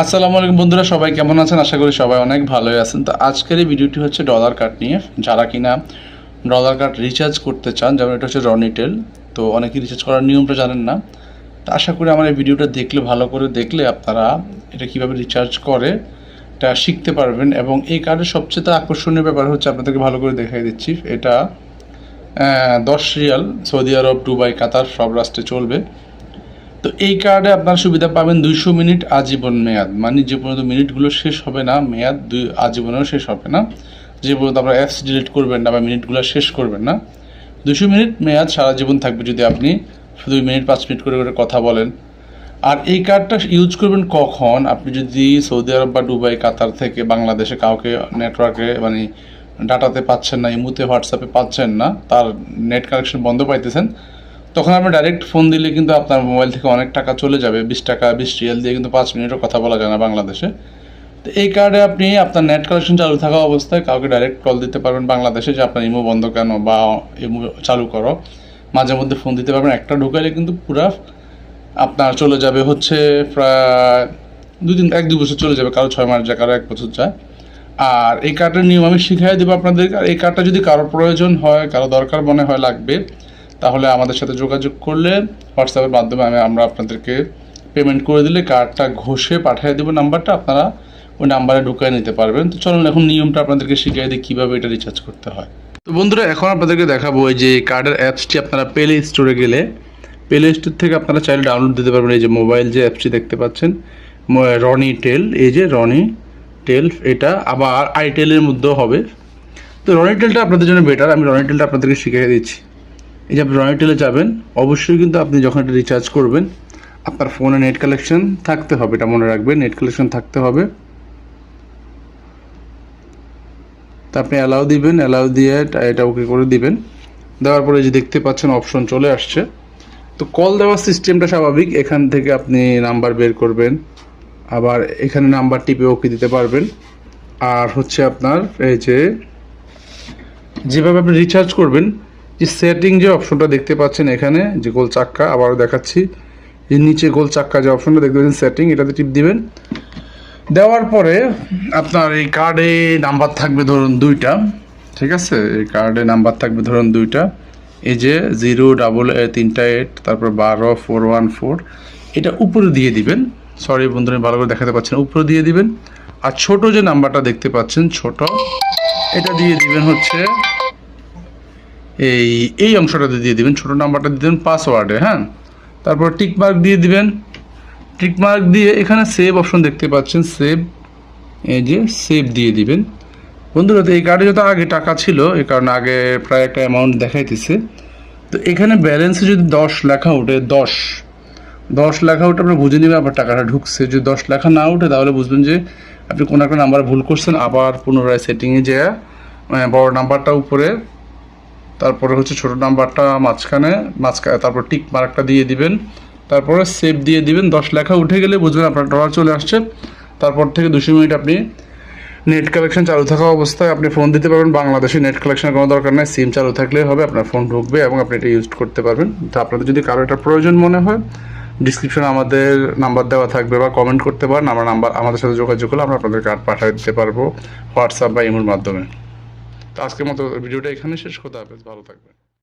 আসসালামু আলাইকুম বন্ধুরা, সবাই কেমন আছেন? আশা করি সবাই অনেক ভালোই আছেন। তো আজকের এই ভিডিওটি হচ্ছে ডলার কার্ড নিয়ে। যারা কিনা ডলার কার্ড রিচার্জ করতে চান, যেমন এটা হচ্ছে রনিটেল তো অনেকে রিচার্জ করার নিয়মটা জানেন না। তো আশা করি আমার এই ভিডিওটা দেখলে, ভালো করে দেখলে আপনারা এটা কীভাবে রিচার্জ করে, এটা শিখতে পারবেন। এবং এই কার্ডের সবচেয়ে আকর্ষণীয় ব্যাপার হচ্ছে আপনাদেরকে ভালো করে দেখাই দিচ্ছি। এটা দশ রিয়াল সৌদি আরব, দুবাই, কাতার সব রাষ্ট্রে চলবে। তো এই কার্ডে আপনার সুবিধা পাবেন দুইশো মিনিট আজীবন মেয়াদ। মানে যে পর্যন্ত মিনিটগুলো শেষ হবে না, মেয়াদ দুই আজীবনেও শেষ হবে না। যে পর্যন্ত আপনার অ্যাপস ডিলিট করবেন না বা মিনিটগুলো শেষ করবেন না। দুশো মিনিট মেয়াদ সারা জীবন থাকবে যদি আপনি দুই মিনিট, পাঁচ মিনিট করে করে কথা বলেন। আর এই কার্ডটা ইউজ করবেন কখন? আপনি যদি সৌদি আরব বা দুবাই, কাতার থেকে বাংলাদেশে কাউকে নেটওয়ার্কে মানে ডাটাতে পাচ্ছেন না, ইমুতে, হোয়াটসঅ্যাপে পাচ্ছেন না, তার নেট কানেকশন বন্ধ পাইতেছেন তখন আপনি ডাইরেক্ট ফোন দিলে কিন্তু আপনার মোবাইল থেকে অনেক টাকা চলে যাবে। বিশ টাকা, বিশ রিয়াল দিয়ে কিন্তু পাঁচ মিনিটও কথা বলা যায় না বাংলাদেশে। তো এই কার্ডে আপনি আপনার নেট কানেকশন চালু থাকা অবস্থায় কাউকে ডাইরেক্ট কল দিতে পারবেন বাংলাদেশে যে আপনার ইমো বন্ধ কেন বা ইমো চালু করো। মাঝে মধ্যে ফোন দিতে পারবেন, একটা ঢুকাইলে কিন্তু পুরা আপনার চলে যাবে হচ্ছে প্রায় দুই দিন এক দু বছর চলে যাবে, কারও ছয় মাস যায়, কারও এক বছর যায়। আর এই কার্ডের নিয়ম আমি শিখিয়ে দেবো আপনাদেরকে। আর এই কার্ডটা যদি কারও প্রয়োজন হয়, কারও দরকার মনে হয় লাগবে তাহলে আমাদের সাথে যোগাযোগ করলে হোয়াটসঅ্যাপের মাধ্যমে আমি আমরা আপনাদেরকে পেমেন্ট করে দিলে কার্ডটা ঘষে পাঠিয়ে দেবো নাম্বারটা আপনারা ওই নাম্বারে ঢুকিয়ে নিতে পারবেন। তো চলুন এখন নিয়মটা আপনাদেরকে শিখিয়ে দিই, কীভাবে এটা রিচার্জ করতে হয়। তো বন্ধুরা, এখন আপনাদেরকে দেখাবো যে কার্ডের অ্যাপসটি আপনারা প্লে স্টোরে গেলে প্লে স্টোর থেকে আপনারা চাইলে ডাউনলোড দিতে পারবেন এই যে মোবাইল যে অ্যাপসটি দেখতে পাচ্ছেন রনি টেল এই যে রনি টেল এটা আবার আইটেলের মধ্যেও হবে। তো রনি টেলটা আপনাদের জন্য বেটার আমি রনি টেলটা আপনাদেরকে শিখিয়ে দিচ্ছি। এই যে আপনি রনি টেলে যাবেন, অবশ্যই কিন্তু আপনি যখন এটা রিচার্জ করবেন, আপনার ফোনে নেট কালেকশন থাকতে হবে, এটা মনে রাখবেন নেট কালেকশন থাকতে হবে। তা আপনি অ্যালাউ দিবেন অ্যালাউ দিয়ে এটা- ওকে করে দিবেন। দেওয়ার পরে যে দেখতে পাচ্ছেন অপশন চলে আসছে। তো কল দেওয়ার সিস্টেমটা স্বাভাবিক, এখান থেকে আপনি নাম্বার বের করবেন, আবার এখানে নাম্বার টিপে ওকে দিতে পারবেন। আর হচ্ছে আপনার এই যে, যেভাবে আপনি রিচার্জ করবেন সেটিং যে অপশনটা দেখতে পাচ্ছেন এখানে, যে গোল চাক্কা, আবারও দেখাচ্ছি। যে নিচে গোল চাক্কা যে অপশনটা দেখতে পাচ্ছেন সেটিং এটাতে টিপ দিবেন। দেওয়ার পরে আপনার এই কার্ডে নাম্বার থাকবে ধরুন দুইটা, ঠিক আছে? এই কার্ডে নাম্বার থাকবে ধরুন দুইটা। এই যে জিরো ডাবল তিনটা এইট তারপর বারো ফোর ওয়ান ফোর এটা উপরে দিয়ে দিবেন। সরি বন্ধুরা ভালো করে দেখাতে পাচ্ছেন উপরে দিয়ে দিবেন। আর ছোট যে নাম্বারটা দেখতে পাচ্ছেন, ছোট, এটা দিয়ে দিবেন হচ্ছে এই এই অংশটাতে দিয়ে দিবেন, ছোটো নাম্বারটা দিয়ে দেবেন পাসওয়ার্ডে হ্যাঁ? তারপর টিকমার্ক দিয়ে দিবেন। টিকমার্ক দিয়ে এখানে সেভ অপশন দেখতে পাচ্ছেন সেভ এই যে সেভ দিয়ে দিবেন। বন্ধুরা, তো এই কার্ডে যত আগে টাকা ছিল এই কারণে আগে প্রায় একটা অ্যামাউন্ট দেখাইতেছে। তো এখানে ব্যালেন্সে যদি দশ লেখা ওঠে দশ দশ লেখা উঠে আপনার বুঝে নেবেন আবার টাকাটা ঢুকছে। যদি দশ লেখা না উঠে, তাহলে বুঝবেন যে আপনি কোনো একটা নাম্বার ভুল করছেন, আবার পুনরায় সেটিংয়ে যেয়ে বড় নাম্বারটা উপরে তারপরে হচ্ছে ছোট নাম্বারটা মাঝখানে মাঝখানে তারপর টিক মার্কটা দিয়ে দিবেন। তারপরে সেভ দিয়ে দিবেন। দশ লেখা উঠে গেলে বুঝবেন আপনার ডলার চলে আসছে। তারপর থেকে দুশো মিনিট আপনি নেট কালেকশন চালু থাকা অবস্থায় আপনি ফোন দিতে পারবেন। বাংলাদেশে নেট কালেকশনের কোনো দরকার নেই। সিম চালু থাকলেই হবে, আপনার ফোন ঢুকবে এবং আপনি এটা ইউজ করতে পারবেন। তো আপনাদের যদি কারও এটা প্রয়োজন মনে হয় ডিসক্রিপশনে আমাদের নাম্বার দেওয়া থাকবে বা কমেন্ট করতে পারেন। আমরা নাম্বার আমাদের সাথে যোগাযোগ করলে আমরা আপনাদের কার্ড পাঠিয়ে দিতে পারব। হোয়াটসঅ্যাপ বা ইমোর মাধ্যমে। তো আজকের মতো ভিডিওটা এখানে শেষ হতে হবে। ভালো থাকবেন।